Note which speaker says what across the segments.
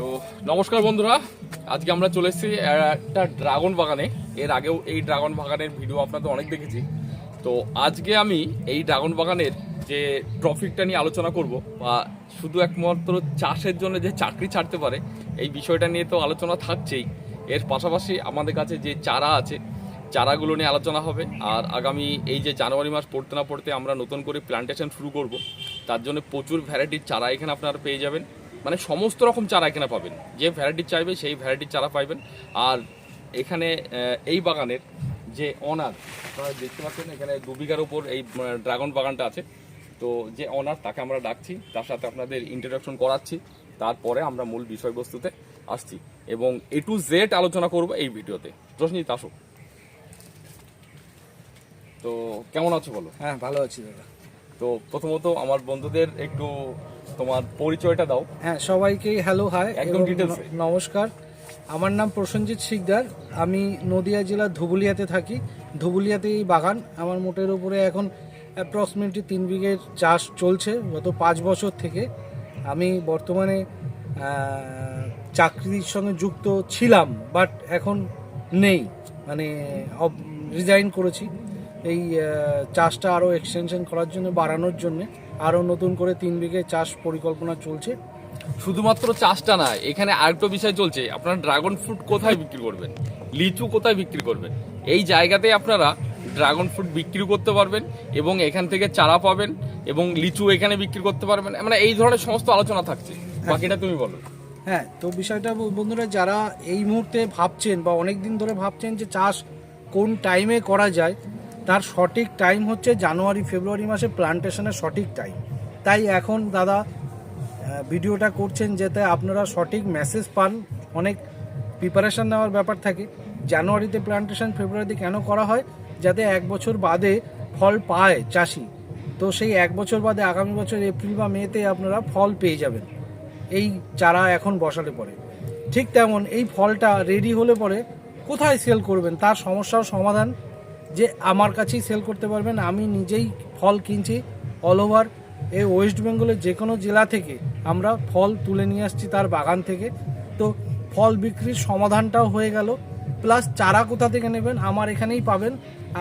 Speaker 1: তো নমস্কার বন্ধুরা, আজকে আমরা চলে এসেছি একটা ড্রাগন বাগানে। এর আগেও এই ড্রাগন বাগানের ভিডিও আপনাদের অনেক দেখেছি। তো আজকে আমি এই ড্রাগন বাগানের যে ট্রফিকটা নিয়ে আলোচনা করব, বা শুধু একমাত্র চাষের জন্য যে চাকরি ছাড়তে পারে, এই বিষয়টা নিয়ে তো আলোচনা থাকছেই। এর পাশাপাশি আমাদের কাছে যে চারা আছে, চারাগুলো নিয়ে আলোচনা হবে। আর আগামী এই যে জানুয়ারি মাস পড়তে না পড়তে আমরা নতুন করে প্ল্যান্টেশন শুরু করব। তার জন্য প্রচুর ভ্যারাইটির চারা এখানে আপনারা পেয়ে যাবেন। মানে সমস্ত রকম চারা এখানে পাবেন। যে ভ্যারাইটি চাইবে সেই ভ্যারাইটির চারা পাইবেন। আর এখানে এই বাগানের যে অনার আপনারা দেখতে পাচ্ছেন এখানে দু বিঘার উপর এই ড্রাগন বাগানটা আছে। তো যে অনার তাকে আমরা ডাকছি তার সাথে আপনাদের ইন্ট্রোডাকশন করাচ্ছি। তারপরে আমরা মূল বিষয়বস্তুতে আসছি। এবং এ টু জেড আলোচনা করব এই ভিডিওতে। প্রশ্নিত আসো। তো কেমন আছো বলো?
Speaker 2: হ্যাঁ ভালো আছি দাদা।
Speaker 1: তো প্রথমত আমার বন্ধুদের একটু তোমার পরিচয়টা দাও।
Speaker 2: হ্যাঁ সবাইকেই হ্যালো হাই
Speaker 1: একদম।
Speaker 2: ন- নমস্কার। আমার নাম প্রসেনজিৎ শিকদার। আমি নদিয়া জেলার ধুবুলিয়াতে থাকি। ধুবুলিয়াতে এই বাগান। আমার মোটের উপরে এখন অ্যাপ্রক্সিমেটলি তিন বিঘের চাষ চলছে গত পাঁচ বছর থেকে। আমি বর্তমানে চাকরির সঙ্গে যুক্ত ছিলাম বাট এখন নেই। মানে রিজাইন করেছি। এই চাষটা আরও এক্সটেনশন করার জন্য বাড়ানোর জন্য। আরও নতুন করে তিন বিঘে চাষ পরিকল্পনা চলছে।
Speaker 1: শুধুমাত্র চাষটা না এখানে আরেকটা বিষয় চলছে। আপনারা ড্রাগন ফ্রুট কোথায় বিক্রি করবেন? লিচু কোথায় বিক্রি করবেন? এই জায়গাতে আপনারা ড্রাগন ফ্রুট বিক্রি করতে পারবেন এবং এখান থেকে চারা পাবেন এবং লিচু এখানে বিক্রি করতে পারবেন। মানে এই ধরনের সমস্ত আলোচনা থাকছে। বাকিটা তুমি বলো।
Speaker 2: হ্যাঁ তো বিষয়টা বন্ধুরা যারা এই মুহূর্তে ভাবছেন বা অনেক দিন ধরে ভাবছেন যে চাষ কোন টাইমে করা যায় তার সঠিক টাইম হচ্ছে জানুয়ারি, ফেব্রুয়ারি মাসে প্লান্টেশনের সঠিক টাইম তাই এখন দাদা ভিডিওটা করছেন যাতে আপনারা সঠিক মেসেজ পান। অনেক প্রিপারেশন নেওয়ার ব্যাপার থাকে। জানুয়ারিতে প্লান্টেশন ফেব্রুয়ারিতে কেন করা হয়? যাতে এক বছর বাদে ফল পায় চাষি। তো সেই এক বছর বাদে আগামী বছর এপ্রিল বা মেতে আপনারা ফল পেয়ে যাবেন। এই চারা এখন বসালে পরে। ঠিক তেমন এই ফলটা রেডি হলে পরে কোথায় সেল করবেন? তার সমস্যার সমাধান। যে আমার কাছেই সেল করতে পারবেন। আমি নিজেই ফল কিনছি অল ওভার এই ওয়েস্ট বেঙ্গলের যে কোনো জেলা থেকে আমরা ফল তুলে নিয়ে আসছি তার বাগান থেকে। তো ফল বিক্রির সমাধানটাও হয়ে গেল। প্লাস চারা কোথা থেকে নেবেন? আমার এখানেই পাবেন।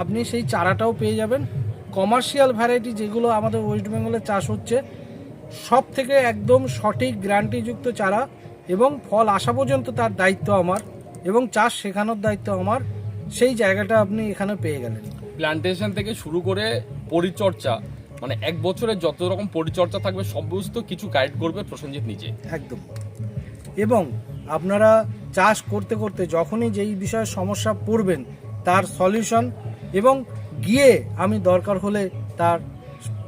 Speaker 2: আপনি সেই চারাটাও পেয়ে যাবেন। কমার্শিয়াল ভ্যারাইটি যেগুলো আমাদের ওয়েস্ট বেঙ্গলে চাষ হচ্ছে সব থেকে একদম সঠিক গ্যারান্টিযুক্ত চারা এবং ফল আসা পর্যন্ত তার দায়িত্ব আমার এবং চাষ শেখানোর দায়িত্ব আমার। সেই জায়গাটা আপনি এখানে পেয়ে গেলেন।
Speaker 1: প্ল্যান্টেশন থেকে শুরু করে পরিচর্যা মানে এক বছরের যত রকম পরিচর্যা থাকবে সমস্ত কিছু গাইড করবে প্রসেনজিৎ নিজে।
Speaker 2: একদম। এবং আপনারা চাষ করতে করতে যখনই যেই বিষয়ে সমস্যা পড়বেন তার সলিউশন এবং গিয়ে আমি দরকার হলে তার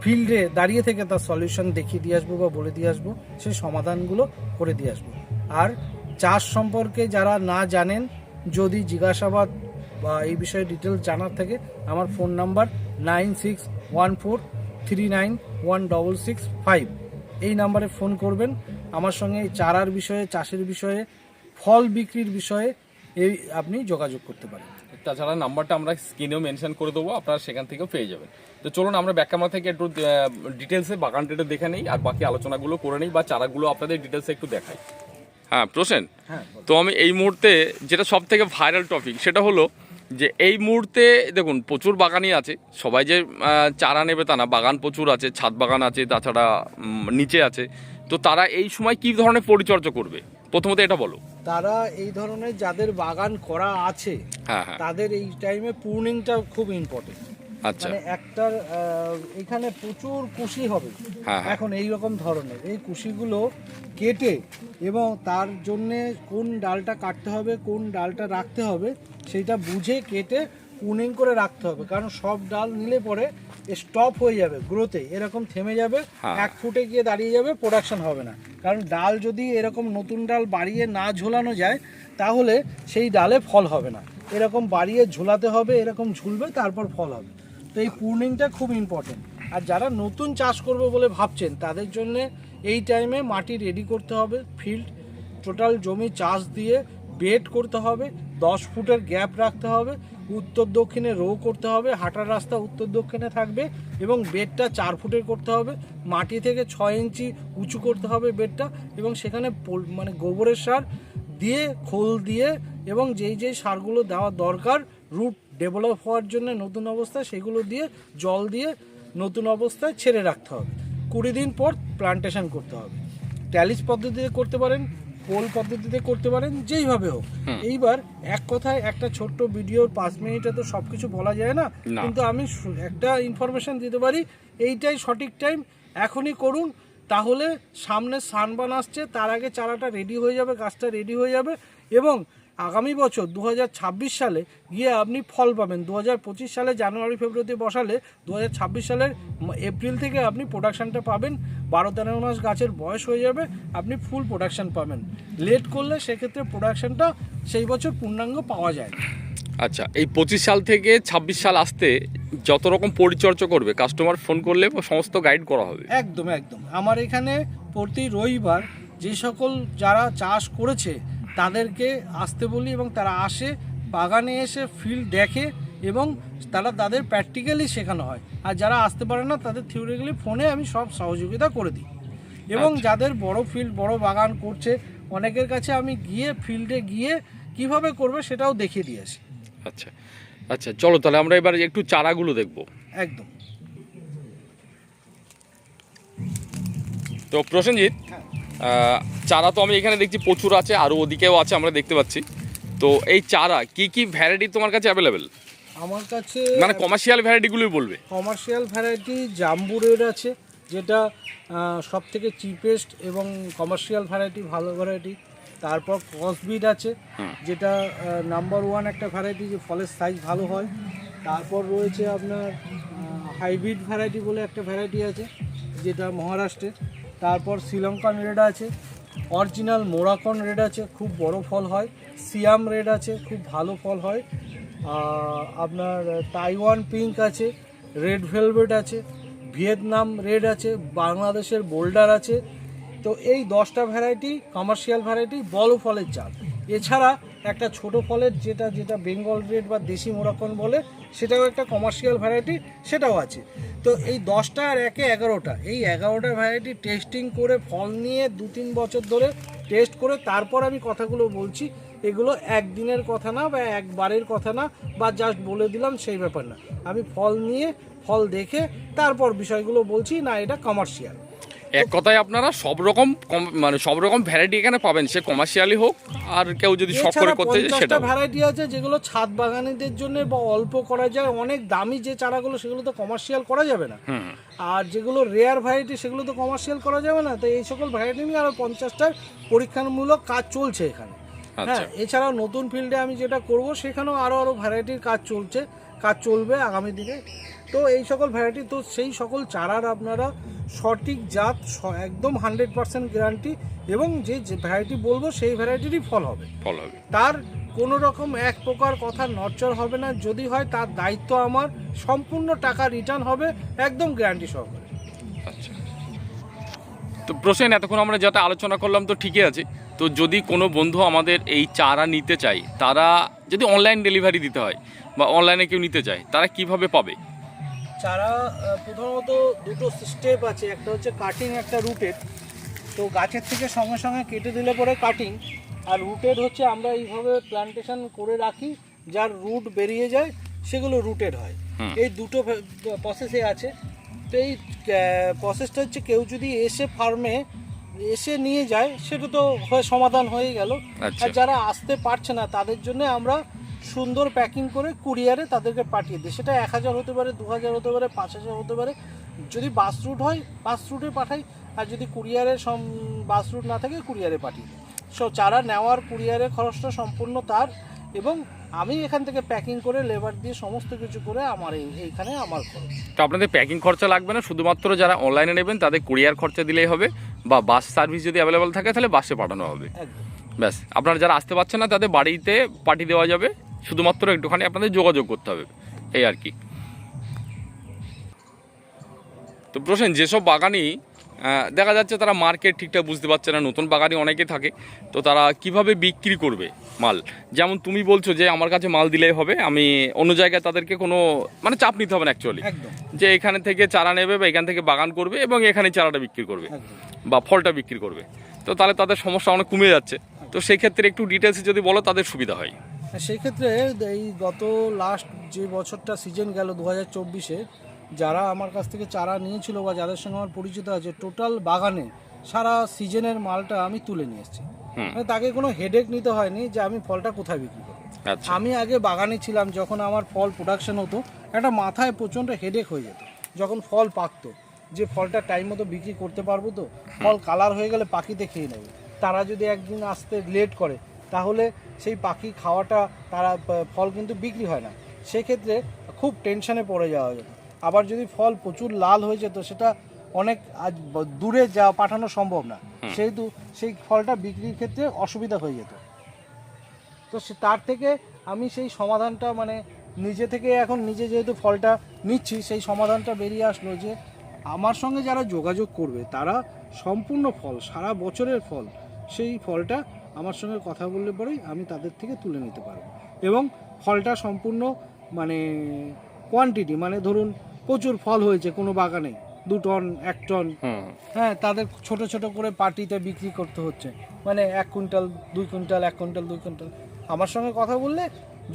Speaker 2: ফিল্ডে দাঁড়িয়ে থেকে তার সলিউশন দেখিয়ে দিয়ে আসব বা বলে দিয়ে আসব সেই সমাধানগুলো করে দিয়ে আসব। আর চাষ সম্পর্কে যারা না জানেন যদি জিজ্ঞাসাবাদ বা এই বিষয়ে ডিটেলস জানার থাকে আমার phone number nine six one four three nine one double six five এই নাম্বারে ফোন করবেন। আমার সঙ্গে চারার বিষয়ে চাষের বিষয়ে ফল বিক্রির বিষয়ে এই আপনি যোগাযোগ করতে পারেন।
Speaker 1: তাছাড়া নাম্বারটা আমরা স্ক্রিনেও মেনশন করে দেবো আপনারা সেখান থেকেও পেয়ে যাবেন। তো চলুন আমরা ব্যাক ক্যামেরা থেকে একটু ডিটেলসে বাগানটা একটু দেখে নিই আর বাকি আলোচনাগুলো করে নিই বা চারাগুলো আপনাদের ডিটেলসে একটু দেখাই। হ্যাঁ প্রসেন
Speaker 2: হ্যাঁ
Speaker 1: তো আমি এই মুহূর্তে যেটা সব থেকে ভাইরাল টপিক সেটা হলো যে এই মুহূর্তে দেখুন প্রচুর বাগানই আছে। সবাই যে চারা নেবে তা না বাগান প্রচুর আছে ছাদ বাগান আছে তাছাড়া নিচে আছে। তো তারা এই সময় কি ধরনের পরিচর্যা করবে? প্রথমত এটা বলো।
Speaker 2: তারা এই ধরনের যাদের বাগান করা আছে
Speaker 1: হ্যাঁ হ্যাঁ।
Speaker 2: তাদের এই টাইমে পূর্ণিংটা খুব ইম্পর্টেন্ট
Speaker 1: আচ্ছা।
Speaker 2: মানে একটার এখানে প্রচুর কুশি হবে।
Speaker 1: হ্যাঁ, হ্যাঁ।
Speaker 2: এখন এই রকম ধরনের। এই কুশিগুলো কেটে এবং তার জন্যে কোন ডালটা কাটতে হবে কোন ডালটা রাখতে হবে সেটা বুঝে কেটে পুনিং করে রাখতে হবে। কারণ সব ডাল নিলে পরে স্টপ হয়ে যাবে গ্রোথে এরকম থেমে যাবে
Speaker 1: হ্যাঁ।
Speaker 2: এক ফুটে গিয়ে দাঁড়িয়ে যাবে প্রোডাকশন হবে না। কারণ ডাল যদি এরকম নতুন ডাল বাড়িয়ে না ঝোলানো যায় তাহলে সেই ডালে ফল হবে না। এরকম বাড়িয়ে ঝোলাতে হবে এরকম ঝুলবে তারপর ফল হবে। তো এই পূর্ণিংটা খুব ইম্পর্টেন্ট আর যারা নতুন চাষ করবে বলে ভাবছেন, তাদের জন্য এই টাইমে মাটি রেডি করতে হবে ফিল্ড টোটাল জমি চাষ দিয়ে বেড করতে হবে, দশ ফুটের গ্যাপ রাখতে হবে, উত্তর দক্ষিণে রো করতে হবে, হাঁটার রাস্তা উত্তর দক্ষিণে থাকবে এবং বেডটা চার ফুটের করতে হবে, মাটি থেকে ছয় ইঞ্চি উঁচু করতে হবে বেডটা এবং সেখানে মানে গোবরের সার দিয়ে খোল দিয়ে এবং যেই যেই সারগুলো দেওয়া দরকার রুট ডেভেলপ হওয়ার জন্য নতুন অবস্থায় সেগুলো দিয়ে জল দিয়ে নতুন অবস্থায় ছেড়ে রাখতে হবে। কুড়ি দিন পর প্লান্টেশন করতে হবে। ট্যালিস পদ্ধতিতে করতে পারেন পোল পদ্ধতিতে করতে পারেন যেইভাবে হোক। এইবার এক কথায় একটা ছোট্ট ভিডিওর পাঁচ মিনিটে তো সব কিছু বলা যায় না।
Speaker 1: না।
Speaker 2: কিন্তু আমি একটা ইনফরমেশন দিতে পারি এইটাই সঠিক টাইম এখনই করুন তাহলে সামনে সানবান আসছে তার আগে চারাটা রেডি হয়ে যাবে গাছটা রেডি হয়ে যাবে এবং আগামী বছর দু হাজার ছাব্বিশ সালে গিয়ে আপনি ফল পাবেন। দু হাজার পঁচিশ সালে জানুয়ারি ফেব্রুয়ারিতে বসালে দু হাজার ছাব্বিশ সালের এপ্রিল থেকে আপনি প্রোডাকশানটা পাবেন। বারো তেরো মাস গাছের বয়স হয়ে যাবে আপনি ফুল প্রোডাকশান পাবেন। লেট করলে সেক্ষেত্রে প্রোডাকশানটা সেই বছর পূর্ণাঙ্গ পাওয়া যায়।
Speaker 1: আচ্ছা এই পঁচিশ সাল থেকে ছাব্বিশ সাল আসতে যত রকম পরিচর্যা করবে কাস্টমার ফোন করলে সমস্ত গাইড করা হবে?
Speaker 2: একদম একদম। আমার এখানে প্রতি রবিবার যে সকল যারা চাষ করেছে তাদেরকে আসতে বলি এবং তারা আসে বাগানে এসে ফিল্ড দেখে এবং তারা তাদের প্র্যাকটিক্যালি শেখানো হয়। আর যারা আসতে পারে না তাদের থিওরিক্যালি ফোনে আমি সব সহযোগিতা করে দিই। এবং যাদের বড় ফিল্ড বড় বাগান করছে অনেকের কাছে আমি গিয়ে ফিল্ডে গিয়ে কীভাবে করবে সেটাও দেখিয়ে দিয়ে আসি।
Speaker 1: আচ্ছা। আচ্ছা চলো তাহলে আমরা এবার একটু চারাগুলো দেখব।
Speaker 2: একদম।
Speaker 1: তো প্রসেনজিৎ চারা তো আমি এখানে দেখছি প্রচুর আছে আরও ওদিকেও আছে আমরা দেখতে পাচ্ছি। তো এই চারা কি কি ভ্যারাইটি তোমার কাছে অ্যাভেলেবেল
Speaker 2: আমার কাছে
Speaker 1: মানে কমার্শিয়াল ভ্যারাইটিগুলোই বলবে।
Speaker 2: কমার্শিয়াল ভ্যারাইটি জাম্বু রেড আছে যেটা সব থেকে চিপেস্ট এবং কমার্শিয়াল ভ্যারাইটি ভালো ভ্যারাইটি তারপর ক্রসবিড আছে যেটা নাম্বার ওয়ান একটা ভ্যারাইটি যে ফলের সাইজ ভালো হয়। তারপর রয়েছে আপনার হাইব্রিড ভ্যারাইটি বলে একটা ভ্যারাইটি আছে যেটা মহারাষ্ট্রের। তারপর শ্রীলঙ্কান রেড আছে, অরিজিনাল মোরাকন রেড আছে, খুব বড় ফল হয়। সিয়াম রেড আছে, খুব ভালো ফল হয়। আপনার তাইওয়ান পিঙ্ক আছে, রেড ভেলভেট আছে, ভিয়েতনাম রেড আছে, বাংলাদেশের বোল্ডার আছে। তো এই দশটা ভ্যারাইটি কমার্শিয়াল ভ্যারাইটি বড় ফলের চাল। এছাড়া একটা ছোট ফলের যেটা যেটা বেঙ্গল রেড বা দেশি মোরাকন বলে, সেটাও একটা কমার্শিয়াল ভ্যারাইটি সেটাও আছে। তো এই দশটা আর একে এগারোটা, এই এগারোটা ভ্যারাইটি টেস্টিং করে, ফল নিয়ে দু তিন বছর ধরে টেস্ট করে, তারপর আমি কথাগুলো বলছি, এগুলো একদিনের কথা না বা একবারের কথা না, বা জাস্ট বলে দিলাম সেই ব্যাপার না। আমি ফল নিয়ে, ফল দেখে, তারপর বিষয়গুলো বলছি, না, এটা কমার্শিয়াল
Speaker 1: এক কথায় আপনারা সব রকম কম- মানে সব রকম ভ্যারাইটি এখানে পাবেন। সে কমার্শিয়ালি হোক আর কেউ যদি শখ করে করতে চায় সেটা
Speaker 2: ভ্যারাইটি আছে যেগুলো ছাদ বাগানীদের জন্য বা অল্প করা যায়। অনেক দামি যে চারাগুলো সেগুলো তো কমার্শিয়াল করা যাবে না। আর যেগুলো রেয়ার ভ্যারাইটি সেগুলো তো কমার্শিয়াল করা যাবে না। তো এই সকল ভ্যারাইটি নিয়ে আরও পঞ্চাশটার পরীক্ষামূলক কাজ চলছে এখানে।
Speaker 1: আচ্ছা।
Speaker 2: হ্যাঁ এছাড়াও নতুন ফিল্ডে আমি যেটা করব সেখানেও আরও আরও ভ্যারাইটির কাজ চলছে কাজ চলবে আগামী দিনে। তো এই সকল ভ্যারাইটি তো সেই সকল চারার আপনারা সঠিক জাত একদম হান্ড্রেড পার্সেন্ট গ্যারান্টি এবং যে ভ্যারাইটি বলব সেই ভ্যারাইটিরই ফল হবে।
Speaker 1: ফল হবে।
Speaker 2: তার কোনো রকম এক প্রকার কথা নড়চড় হবে না। যদি হয় তার দায়িত্ব আমার সম্পূর্ণ টাকা রিটার্ন হবে একদম গ্যারান্টি সহকারে।
Speaker 1: আচ্ছা। তো প্রসেন এতক্ষণ আমরা যাতে আলোচনা করলাম তো ঠিকই আছে। তো যদি কোনো বন্ধু আমাদের এই চারা নিতে চায় তারা যদি অনলাইন ডেলিভারি দিতে হয় বা অনলাইনে কেউ নিতে চায় তারা কীভাবে পাবে?
Speaker 2: চারা প্রথমত দুটো স্টেপ আছে। একটা হচ্ছে কাটিং একটা রুটেড তো গাছের থেকে সঙ্গে সঙ্গে কেটে দিলে পরে কাটিং আর রুটেড হচ্ছে আমরা এইভাবে প্ল্যান্টেশন করে রাখি যার রুট বেরিয়ে যায় সেগুলো রুটেড হয়। এই দুটো প্রসেসে আছে। তো এই প্রসেসটা হচ্ছে কেউ যদি এসে ফার্মে এসে নিয়ে যায় সেটা তো হয়ে সমাধান হয়ে গেল।
Speaker 1: আচ্ছা।
Speaker 2: আর যারা আসতে পারছে না তাদের জন্য আমরা সুন্দর প্যাকিং করে কুরিয়ারে তাদেরকে পাঠিয়ে দিই। সেটা এক হাজার হতে পারে দু হাজার হতে পারে পাঁচ হাজার হতে পারে। যদি বাস রুট হয় বাস রুটে পাঠাই। আর যদি কুরিয়ারে সম বাস রুট না থাকে কুরিয়ারে পাঠিয়ে দিই। সো চারা নেওয়ার কুরিয়ারের খরচটা সম্পূর্ণ তার এবং আমি এখান থেকে প্যাকিং করে লেবার দিয়ে সমস্ত কিছু করে আমার এই এইখানে আমার খরচ।
Speaker 1: তো আপনাদের প্যাকিং খরচা লাগবে না শুধুমাত্র যারা অনলাইনে নেবেন তাদের কুরিয়ার খরচা দিলেই হবে বা বাস সার্ভিস যদি অ্যাভেলেবেল থাকে তাহলে বাসে পাঠানো হবে। ব্যাস আপনারা যারা আসতে পারছেন না তাদের বাড়িতে পাঠিয়ে দেওয়া যাবে। শুধুমাত্র একটুখানি আপনাদের যোগাযোগ করতে হবে এই আর কি। তো প্রসেন যেসব বাগানি দেখা যাচ্ছে তারা মার্কেট ঠিকঠাক বুঝতে পারছে না নতুন বাগানে অনেকে থাকে তো তারা কীভাবে বিক্রি করবে মাল? যেমন তুমি বলছো যে আমার কাছে মাল দিলেই হবে আমি অন্য জায়গায় তাদেরকে কোনো মানে চাপ নিতে হবে না অ্যাকচুয়ালি যে এখানে থেকে চারা নেবে বা এখান থেকে বাগান করবে এবং এখানে চারাটা বিক্রি করবে বা ফলটা বিক্রি করবে। তো তাহলে তাদের সমস্যা অনেক কমে যাচ্ছে। তো সেই ক্ষেত্রে একটু ডিটেলসে যদি বলো তাদের সুবিধা হয়।
Speaker 2: সেই ক্ষেত্রে এই গত লাস্ট যে বছরটা সিজন গেল দু হাজার চব্বিশে যারা আমার কাছ থেকে চারা নিয়েছিল বা যাদের সঙ্গে আমার পরিচিত আছে টোটাল বাগানে সারা সিজনের মালটা আমি তুলে নিয়ে এসেছি। মানে তাকে কোনো হেডেক নিতে হয়নি যে আমি ফলটা কোথায় বিক্রি করব।
Speaker 1: আচ্ছা।
Speaker 2: আমি আগে বাগানে ছিলাম যখন আমার ফল প্রোডাকশন হতো একটা মাথায় প্রচণ্ড হেডেক হয়ে যেত যখন ফল পাকতো যে ফলটা টাইম মতো বিক্রি করতে পারব তো ফল কালার হয়ে গেলে পাখিতে খেয়ে নেবে। তারা যদি একদিন আসতে লেট করে তাহলে সেই পাখি খাওয়াটা তারা ফল কিন্তু বিক্রি হয় না। সেক্ষেত্রে খুব টেনশনে পড়ে যাওয়া যেত। আবার যদি ফল প্রচুর লাল হয়ে যেত সেটা অনেক আজ দূরে যা পাঠানো সম্ভব না। সেহেতু সেই ফলটা বিক্রির ক্ষেত্রে অসুবিধা হয়ে যেত। তো সে তার থেকে আমি সেই সমাধানটা মানে নিজে থেকে এখন নিজে যেহেতু ফলটা নিচ্ছি সেই সমাধানটা বেরিয়ে আসলো যে আমার সঙ্গে যারা যোগাযোগ করবে তারা সম্পূর্ণ ফল সারা বছরের ফল সেই ফলটা আমার সঙ্গে কথা বললে পরেই আমি তাদের থেকে তুলে নিতে পারব। এবং ফলটা সম্পূর্ণ মানে কোয়ান্টিটি মানে ধরুন প্রচুর ফল হয়েছে কোনো বাগানে দু টন এক টন হ্যাঁ তাদের ছোট ছোট করে পার্টিতে বিক্রি করতে হচ্ছে। মানে এক কুইন্টাল দুই কুইন্টাল এক কুইন্টাল দুই কুইন্টাল। আমার সঙ্গে কথা বললে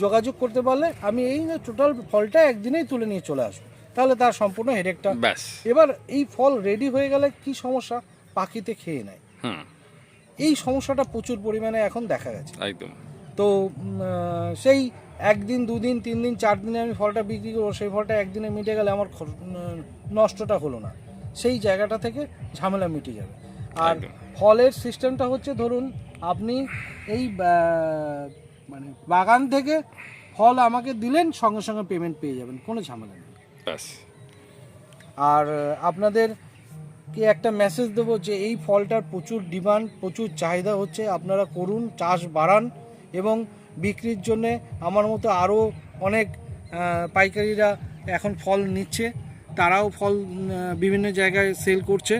Speaker 2: যোগাযোগ করতে পারলে আমি এই টোটাল ফলটা একদিনেই তুলে নিয়ে চলে আসব। তাহলে তার সম্পূর্ণ হেডেকটা এবার এই ফল রেডি হয়ে গেলে কি সমস্যা? পাখিতে খেয়ে নেয়। এই সমস্যাটা প্রচুর পরিমাণে এখন দেখা গেছে।
Speaker 1: একদম।
Speaker 2: তো সেই একদিন দুদিন তিন দিন চার দিনে আমি ফলটা বিক্রি করব সেই ফলটা একদিনে মিটে গেলে আমার নষ্টটা হলো না। সেই জায়গাটা থেকে ঝামেলা মিটে যাবে। আর ফলের সিস্টেমটা হচ্ছে ধরুন আপনি এই মানে বাগান থেকে ফল আমাকে দিলেন সঙ্গে সঙ্গে পেমেন্ট পেয়ে যাবেন কোনো ঝামেলা নেই। আর আপনাদের কি একটা মেসেজ দেবো যে এই ফলটার প্রচুর ডিমান্ড প্রচুর চাহিদা হচ্ছে, আপনারা করুন, চাষ বাড়ান এবং বিক্রির জন্যে আমার মতো আরও অনেক পাইকারিরা এখন ফল নিচ্ছে, তারাও ফল বিভিন্ন জায়গায় সেল করছে।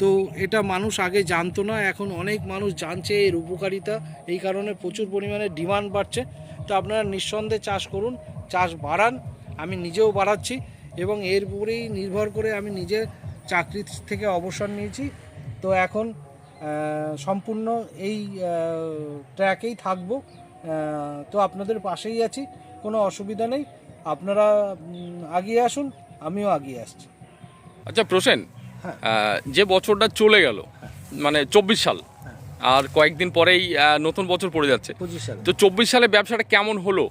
Speaker 2: তো এটা মানুষ আগে জানতো না, এখন অনেক মানুষ জানছে এর উপকারিতা, এই কারণে প্রচুর পরিমাণে ডিমান্ড বাড়ছে। তো আপনারা নিঃসন্দেহে চাষ করুন, চাষ বাড়ান, আমি নিজেও বাড়াচ্ছি এবং এর উপরেই নির্ভর করে আমি নিজে চাকরি থেকে অবসর নিয়েছি। তো এখন সম্পূর্ণ এই ট্র্যাকেই থাকব। তো আপনাদের পাশেই আছি কোনো অসুবিধা নেই। আপনারা আগিয়ে আসুন আমিও আগিয়ে আসছি।
Speaker 1: আচ্ছা প্রসেন
Speaker 2: হ্যাঁ।
Speaker 1: যে বছরটা চলে গেল মানে চব্বিশ সাল
Speaker 2: হ্যাঁ।
Speaker 1: আর কয়েকদিন পরেই নতুন বছর পড়ে যাচ্ছে। তো চব্বিশ সালে ব্যবসাটা কেমন হলো?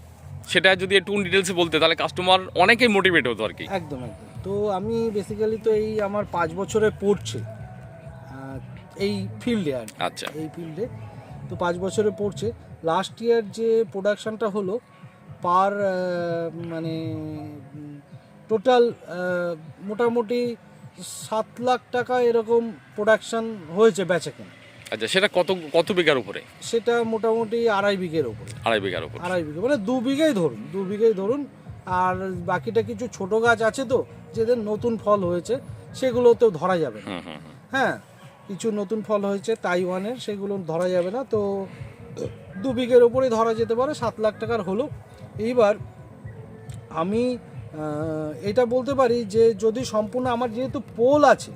Speaker 1: সেটা যদি একটু ডিটেলসে বলতে তাহলে কাস্টমার অনেকেই মোটিভেট হতো আর কি।
Speaker 2: একদম একদম। তো আমি বেসিক্যালি তো এই আমার পাঁচ বছরে পড়ছে এই ফিল্ডে আর
Speaker 1: আচ্ছা।
Speaker 2: এই ফিল্ডে তো পাঁচ বছরে পড়ছে। লাস্ট ইয়ার যে প্রোডাকশনটা হলো পার মানে টোটাল মোটামুটি সাত লাখ টাকা এরকম প্রোডাকশন হয়েছে বেচে কেনা।
Speaker 1: আচ্ছা সেটা কত কত বিঘার উপরে?
Speaker 2: সেটা মোটামুটি আড়াই বিঘের উপরে।
Speaker 1: আড়াই বিঘার উপরে।
Speaker 2: আড়াই বিঘে মানে দু বিঘেই ধরুন দু বিঘেই ধরুন আর বাকিটা কিছু ছোট গাছ আছে তো যেদের নতুন ফল হয়েছে সেগুলোতেও ধরা যাবে না। হ্যাঁ কিছু নতুন ফল হয়েছে তাইওয়ানের সেগুলো ধরা যাবে না তো দু বিঘের ওপরেই ধরা যেতে পারে সাত লাখ টাকার হলো। এইবার আমি এটা বলতে পারি যে যদি সম্পূর্ণ আমার যেহেতু পোল আছে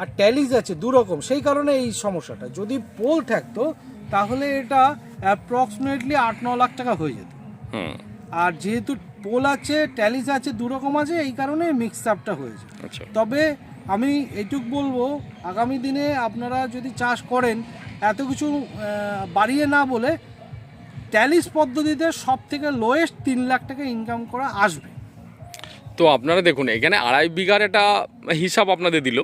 Speaker 2: আর ট্যালিজ আছে দু রকম সেই কারণে এই সমস্যাটা। যদি পোল থাকতো তাহলে এটা অ্যাপ্রক্সিমেটলি আট ন লাখ টাকা হয়ে যেত। আর যেহেতু পোল আছে ট্যালিস আছে দু রকম আছে এই কারণে মিক্স আপটা হয়েছে।
Speaker 1: আচ্ছা।
Speaker 2: তবে আমি এইটুক বলব আগামী দিনে আপনারা যদি চাষ করেন এত কিছু বাড়িয়ে না বলে ট্যালিস পদ্ধতিতে সব থেকে লোয়েস্ট তিন লাখ টাকা ইনকাম করা আসবে।
Speaker 1: তো আপনারা দেখুন এখানে আড়াই বিঘার একটা হিসাব আপনাদের দিল।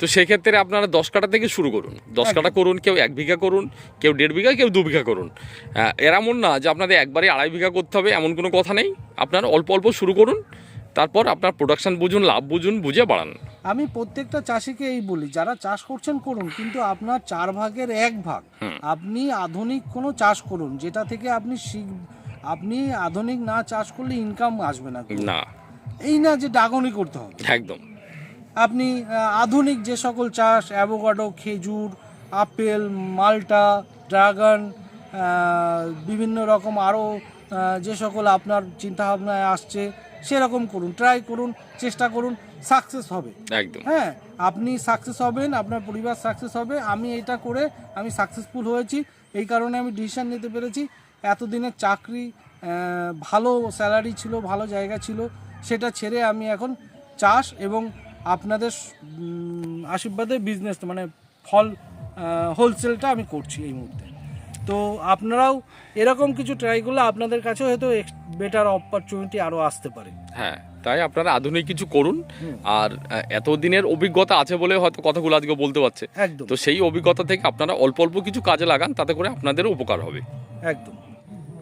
Speaker 1: তো সেক্ষেত্রে আপনারা দশ কাটা থেকে শুরু করুন। দশ কাটা করুন কেউ এক বিঘা করুন কেউ দেড় বিঘা কেউ দু বিঘা করুন। আহ, এমন না যে আপনাদের একবারে আড়াই বিঘা করতে হবে এমন কোনো কথা নেই। আপনারা অল্প অল্প শুরু করুন তারপর আপনার প্রোডাকশন বুঝুন লাভ বুঝুন বুঝে বাড়ান।
Speaker 2: আমি প্রত্যেকটা চাষিকে এই বলি যারা চাষ করছেন করুন কিন্তু আপনার চার ভাগের এক ভাগ আপনি আধুনিক কোনো চাষ করুন যেটা থেকে আপনি শিখ আপনি আধুনিক না চাষ করলে ইনকাম আসবে না
Speaker 1: না।
Speaker 2: এই না যে ডাগনি করতে হবে।
Speaker 1: একদম।
Speaker 2: আপনি আধুনিক যে সকল চাষ অ্যাভোকাডো খেজুর আপেল মাল্টা ড্রাগন বিভিন্ন রকম আরও যে সকল আপনার চিন্তাভাবনায় আসছে সেরকম করুন ট্রাই করুন চেষ্টা করুন সাকসেস হবে।
Speaker 1: একদম।
Speaker 2: হ্যাঁ আপনি সাকসেস হবেন আপনার পরিবার সাকসেস হবে আমি এটা করে আমি সাকসেসফুল হয়েছি এই কারণে আমি ডিসিশান নিতে পেরেছি। এতদিনের চাকরি ভালো স্যালারি ছিল ভালো জায়গা ছিল সেটা ছেড়ে আমি এখন চাষ এবং আপনাদের আশীর্বাদে বিজনেস মানে ফল হোলসেলটা আমি করছি এই মুহূর্তে। তো আপনারাও এরকম কিছু ট্রাই করলে আপনাদের কাছে হয়তো বেটার অপরচুনিটি আরও আসতে পারে।
Speaker 1: হ্যাঁ তাই আপনারা আধুনিক কিছু করুন। আর এতদিনের অভিজ্ঞতা আছে বলে হয়তো কথাগুলো আজকে বলতে পারছে।
Speaker 2: একদম।
Speaker 1: তো সেই অভিজ্ঞতা থেকে আপনারা অল্প অল্প কিছু কাজে লাগান তাতে করে আপনাদেরও উপকার হবে।
Speaker 2: একদম।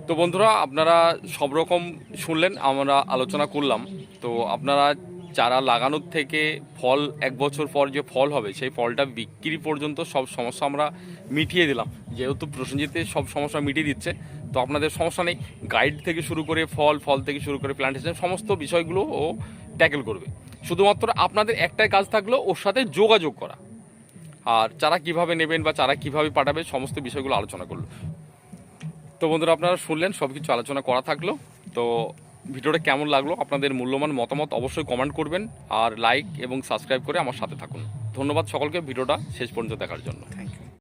Speaker 1: তো বন্ধুরা আপনারা সব রকম শুনলেন আমরা আলোচনা করলাম। তো আপনারা চারা লাগানোর থেকে ফল, এক বছর পর যে ফল হবে, সেই ফলটা বিক্রি পর্যন্ত সব সমস্যা আমরা মিটিয়ে দিলাম। যেহেতু প্রসেনজিতে সব সমস্যা মিটিয়ে দিচ্ছে, তো আপনাদের সমস্যা নেই। গাইড থেকে শুরু করে ফল ফল থেকে শুরু করে প্ল্যান্টেশন সমস্ত বিষয়গুলো ও ট্যাকেল করবে। শুধুমাত্র আপনাদের একটাই কাজ থাকল ওর সাথে যোগাযোগ করা। আর চারা কীভাবে নেবেন বা চারা কীভাবে পাঠাবে সমস্ত বিষয়গুলো আলোচনা করল। তো বন্ধুরা, আপনারা শুনলেন সব কিছু আলোচনা করা থাকল। তো ভিডিওটা কেমন লাগল, আপনাদের মূল্যবান মতামত অবশ্যই কমেন্ট করবেন, আর লাইক এবং সাবস্ক্রাইব করে আমার সাথে থাকুন। ধন্যবাদ সকলকে, ভিডিওটা শেষ পর্যন্ত দেখার জন্য।
Speaker 2: Thank you